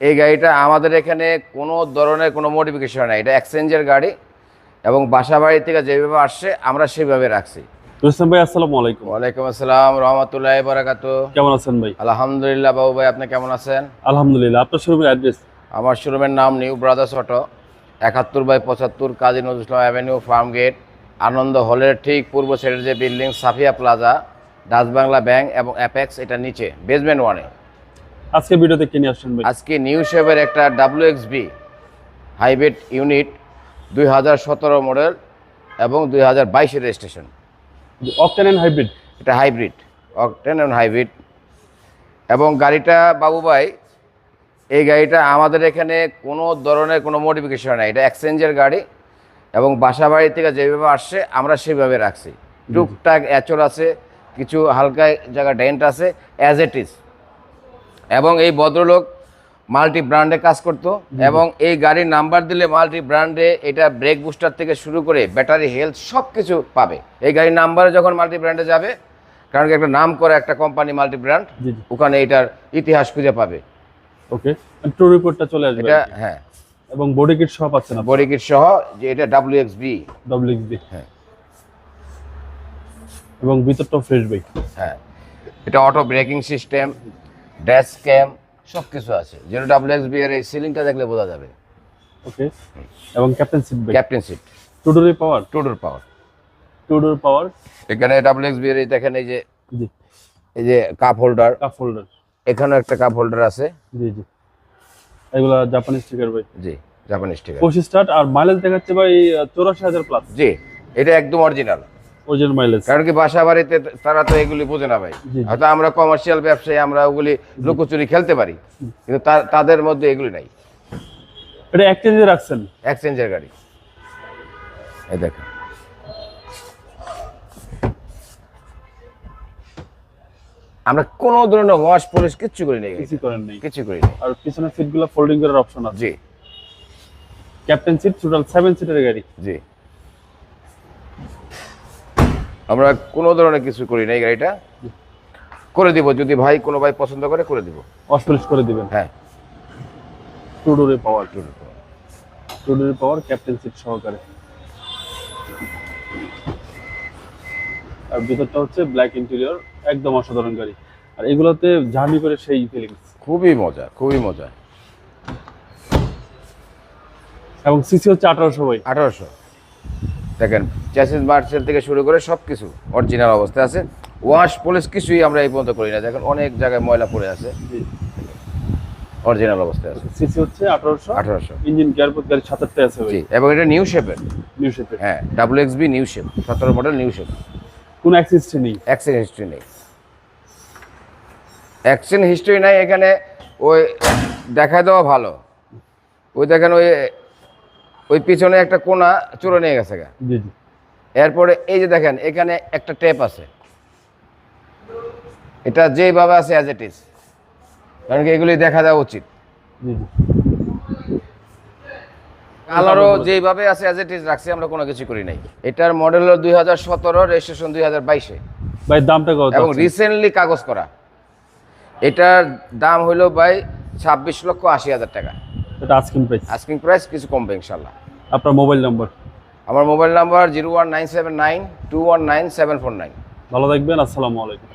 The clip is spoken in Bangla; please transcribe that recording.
এই গাড়িটা আমাদের এখানে কোনো ধরনের কোনো মডিফিকেশন নাই এটা এক্সচেঞ্জের গাড়ি এবং বাসা বাড়ি থেকে যেভাবে আসছে আমরা সেভাবে রাখছি। ভাই আসসালামু আলাইকুম। ওয়ালাইকুম আসসালাম রহমতুল্লাহ বারাকাত। কেমন আছেন ভাই? আলহামদুলিল্লাহ বাবু ভাই আপনি কেমন আছেন? আলহামদুলিল্লাহ আপনার শোরুমের অ্যাড্রেস আমার শোরুমের নাম নিউ ব্রাদার্স অটো একাত্তর বাই পঁচাত্তর Kazi Nazrul Islam avenue farm gate Ananda হলের ঠিক পূর্ব সাইডের যে building Safia plaza Dutch Bangla bank এবং অ্যাপেক্স এটা নিচে বেসমেন্ট ওয়ানে আজকে ভিডিওতে কিনে আসছেন ভাই? আজকে নিউ শেভের একটা W X B hybrid unit দুই হাজার সতেরো মডেল এবং দুই হাজার বাইশের রেজিস্ট্রেশন। অকটেন এন্ড হাইব্রিড এটা হাইব্রিড অকটেন এবং হাইব্রিড এবং গাড়িটা বাবু ভাই এই গাড়িটা আমাদের এখানে কোনো ধরনের কোনো মডিফিকেশন নাই এটা এক্সচেঞ্জের গাড়ি এবং বাসা বাড়ি থেকে যেভাবে আসছে আমরা সেভাবে রাখছি। টুকটাক অ্যাচর আছে কিছু হালকা জায়গা ডেন্ট আছে অ্যাজ ইট ইজ এবং এই ভদ্রলোক মাল্টি ব্র্যান্ডে কাজ করতো এবং এই গাড়ির নাম্বার দিলে মাল্টি ব্র্যান্ডে এটা ব্রেক বুস্টার থেকে শুরু করে ব্যাটারি হেলথ সব কিছু পাবে। এই গাড়ির নাম্বারে যখন মাল্টি ব্র্যান্ডে যাবে কারণ কি একটা নাম করে একটা কোম্পানি মাল্টি ব্র্যান্ড ওখানে এটার ইতিহাস খুঁজে পাবে। ওকে টু রিপোর্টটা চলে আসবে এটা হ্যাঁ। এবং বডি কিট আছে না? বডি কিট সহ যে এটা বি ডব্লিউএক্সবি হ্যাঁ। এবং ভিতরটাও ফ্রেশ ভাই হ্যাঁ। এটা auto braking system dash cam সব কিছু আছে। যেটা ডাব্লিউ এক্স বি এর এই সিলিংটা দেখলে বোঝা যাবে। ওকে। এবং captain seat captain seat two door power two door power two door power এখানে ডাব্লিউ এক্স বি এর এই দেখেন এই যে এই যে কাপ হোল্ডার কাপ হোল্ডার এখানেও একটা কাপ হোল্ডার আছে। জি জি। এগুলা জাপানি স্টিকার ভাই। জি জাপানি স্টিকার পঁচিশ স্টার্ট আর মাইলেজ দেখাচ্ছে ভাই চৌরাশি হাজার প্লাস জি এটা একদম অরিজিনাল ওজন মাইলেজ কারণ কি বাসা বাড়িতে তারা তো এগুলি বোঝে না ভাই। হয়তো আমরা কমার্শিয়াল ব্যবসায়ী আমরা ওগুলি লুকোচুরি খেলতে পারি। কিন্তু তাদের মধ্যে এগুলি নাই। এটা এক্সচেঞ্জে রাখছেন? এক্সচেঞ্জের গাড়ি। এই দেখেন। আমরা কোনো ধরনের ওয়াশ পলিশ কিচ্ছু করি নাই। কিছু করেন নেই। কিছু করি নাই। আর পিছনের সিটগুলো ফোল্ডিং করার অপশন আছে। জি। ক্যাপ্টেন সিট টোটাল সেভেন সিটের গাড়ি। জি। আমরা কোনো ধরনের কিছু করি নাই গাড়িটা। করে দিব যদি ভাই কোনো ভাই পছন্দ করে করে দিব। অসপলিশ করে দিবেন? হ্যাঁ। টু ডোরে পাওয়ার। টু ডোরে পাওয়ার ক্যাপ্টেন সিট সহকারে। আর ভিতরটা হচ্ছে ব্ল্যাক ইন্টেরিয়র একদম অসাধারণ গাড়ি। আর এগুলোতে জার্নি করে সেই ফিলিংস খুবই মজা খুবই মজা। এবং সিসি হচ্ছে আঠারোশো বাই আঠারোশো। দেখেন চ্যাসিস মার্চেল থেকে শুরু করে সব কিছু অরিজিনাল অবস্থায় আছে। ওয়াশ পলিশ কিছুই আমরা এই পর্যন্ত করি না। দেখেন অনেক জায়গায় ময়লা পড়ে আছে। অরিজিনাল অবস্থায় আছে। সিসি হচ্ছে আঠারোশো। আঠারোশো। ইঞ্জিন গিয়ারপথ গাড়ি সাতারটায় আছে ভাই। জি এবং এটা নিউ শেপের নিউ শেপের হ্যাঁ double X B new shape সতেরো মডেল নিউ শেপ কোনো অ্যাক্সিস্টে নেই। অ্যাক্সিডেন্ট হিস্ট্রি নেই। অ্যাক্সিডেন্ট হিস্ট্রি নাই এখানে ওই দেখা দেওয়া ভালো। ওই দেখেন ওই ওই পিছনে একটা কোনা চুরো নিয়ে গেছে গা। জি জি। এরপরে এই যে দেখেন এখানে একটা টেপ আছে। এটা যেভাবে আছে অ্যাজ ইট ইজ কারণ কি এগুলি দেখা দেওয়া উচিত। জি জি। কালারও যেভাবে আছে অ্যাজ ইট ইজ রাখছি আমরা কোনো কিছু করি নাই। এটার মডেল হলো দুই হাজার সতেরো রেজিস্ট্রেশন দুই হাজার বাইশে। ভাই দামটা কত এবং রিসেন্টলি কাগজ করা। এটার দাম হইল ভাই ছাব্বিশ লক্ষ আশি হাজার টাকা। এটা আস্কিং প্রাইস আস্কিং প্রাইস কিছু কমবে ইনশাল্লাহ। আপনার মোবাইল নাম্বার? আমার mobile number zero one nine seven nine two one nine seven four nine. ভালো থাকবেন আসসালামু আলাইকুম।